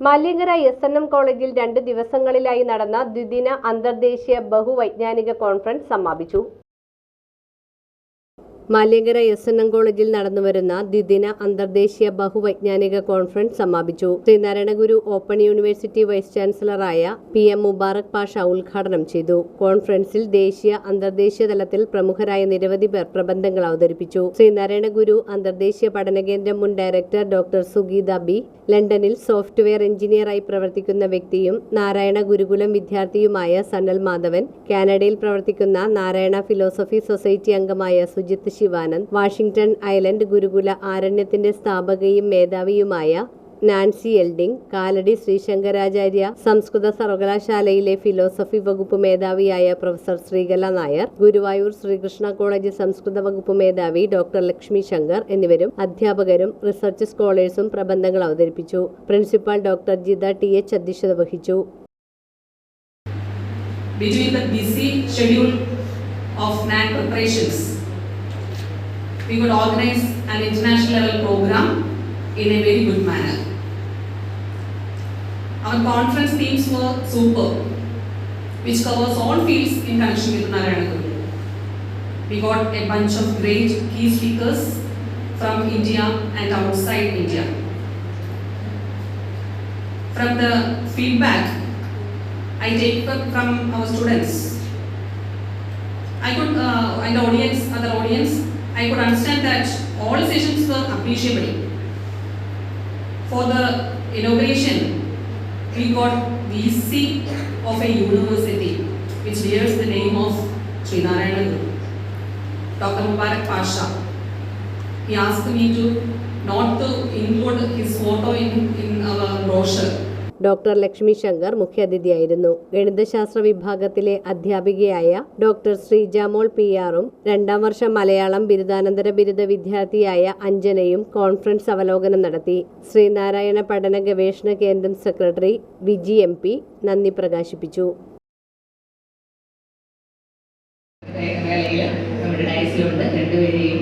Maliankara S N M കോളേജിൽ രണ്ട് ദിവസങ്ങളിലായി നടന്ന ദ്വിദിന അന്തർദേശീയ ബഹുവൈജ്ഞാനിക കോൺഫറൻസ് സമാപിച്ചു. മാലിയങ്കര എസ് എൻ എം കോളേജിൽ നടന്നുവരുന്ന ദ്വിദിന അന്തർദേശീയ ബഹുവൈജ്ഞാനിക കോൺഫറൻസ് സമാപിച്ചു. ശ്രീനാരായണഗുരു ഓപ്പൺ യൂണിവേഴ്സിറ്റി വൈസ് ചാൻസലറായ പി എം മുബാറക് പാഷ ഉദ്ഘാടനം ചെയ്തു. കോൺഫറൻസിൽ ദേശീയ അന്തർദേശീയ തലത്തിൽ പ്രമുഖരായ നിരവധി പേർ പ്രബന്ധങ്ങൾ അവതരിപ്പിച്ചു. ശ്രീനാരായണഗുരു അന്തർദേശീയ പഠന കേന്ദ്രം മുൻ ഡയറക്ടർ ഡോക്ടർ സുഗീത ബി. ലണ്ടനിൽ സോഫ്റ്റ്വെയർ എഞ്ചിനീയറായി പ്രവർത്തിക്കുന്ന വ്യക്തിയും നാരായണ ഗുരുകുലം വിദ്യാർത്ഥിയുമായ സനൽ മാധവൻ കാനഡയിൽ പ്രവർത്തിക്കുന്ന നാരായണ ഫിലോസഫി സൊസൈറ്റി അംഗമായ സുജിത് ശിവാനന്ദ് വാഷിംഗ്ടൺ ഐലൻഡ് ഗുരുകുല ആരണ്യത്തിന്റെ സ്ഥാപകയും മേധാവിയുമായ നാൻസി എൽഡിംഗ് കാലടി ശ്രീശങ്കരാചാര്യ സംസ്കൃത സർവകലാശാലയിലെ ഫിലോസഫി വകുപ്പ് മേധാവിയായ പ്രൊഫസർ ശ്രീകല നായർ ഗുരുവായൂർ ശ്രീകൃഷ്ണ കോളേജ് സംസ്കൃത വകുപ്പ് മേധാവി ഡോക്ടർ ലക്ഷ്മി ശങ്കർ എന്നിവരും അധ്യാപകരും റിസർച്ച് സ്കോളേഴ്സും പ്രബന്ധങ്ങൾ അവതരിപ്പിച്ചു. Principal doctor Jitha T H അധ്യക്ഷത വഹിച്ചു. Between the busy schedule of NAC preparations, we would organize an international level program in a very good manner. Our conference themes were super, which covers all fields in connection with Narayana. We got a bunch of great key speakers from India and outside India. From the feedback I take from from our students. I could, uh, and the audience, other audience, I could understand that all sessions were appreciable. For the inauguration, we got VC of a university which bears the name of Sri Guru, Dr. Mubarak Pasha. He asked me to not to include his photo in, in our brochure. Doctor Lakshmi Shankar മുഖ്യാതിഥിയായിരുന്നു. ഗണിതശാസ്ത്ര വിഭാഗത്തിലെ അധ്യാപികയായ doctor Sreejamol P ആറും രണ്ടാം വർഷ മലയാളം ബിരുദാനന്തര ബിരുദ വിദ്യാർത്ഥിയായ അഞ്ജനയും conference അവലോകനം നടത്തി. ശ്രീനാരായണ പഠന ഗവേഷണ കേന്ദ്രം സെക്രട്ടറി വിജി എം പി നന്ദി പ്രകാശിപ്പിച്ചു. രണ്ടുപേരെയും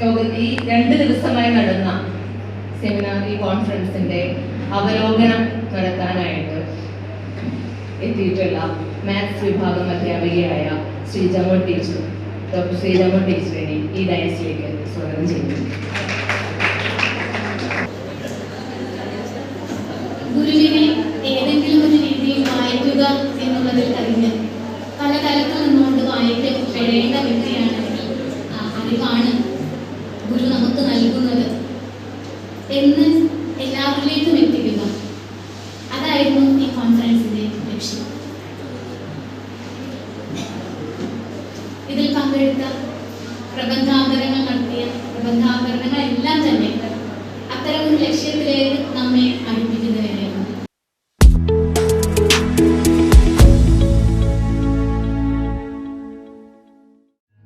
യോഗ ഈ രണ്ട് ദിവസമായി നടന്ന സെമിനാർ ഈ കോൺഫറൻസിന്റെ അവലോകനം നടത്താനായിട്ട് എത്തിയിട്ടുള്ള മാത്സ് വിഭാഗം അധ്യാപികയായ ശ്രീ ശ്രീജമോൾ ടീച്ചർ ഡോക്ടർ ശ്രീജമോൾ ടീച്ചറിനെ ഈ ഡയസിലേക്ക് സ്വാഗതം ചെയ്യുന്നു. ഗുരുവിനെ ഏതെങ്കിലും ഒരു രീതിയിൽ വായിക്കുക എന്നുള്ളതിൽ കഴിഞ്ഞ് പല തലത്തിൽ നിന്നുകൊണ്ട് വായിക്കപ്പെടേണ്ട വ്യക്തിയാണെങ്കിൽ എന്ന് എല്ലാവരിലേക്കും എത്തിക്കുക അതായിരുന്നു ഈ കോൺഫറൻസിന്റെ ലക്ഷ്യം. ഇതിൽ പങ്കെടുത്ത പ്രബന്ധാന്തരങ്ങൾ നടത്തിയ എല്ലാം തന്നെ അത്തരം ഒരു ലക്ഷ്യത്തിലേക്ക്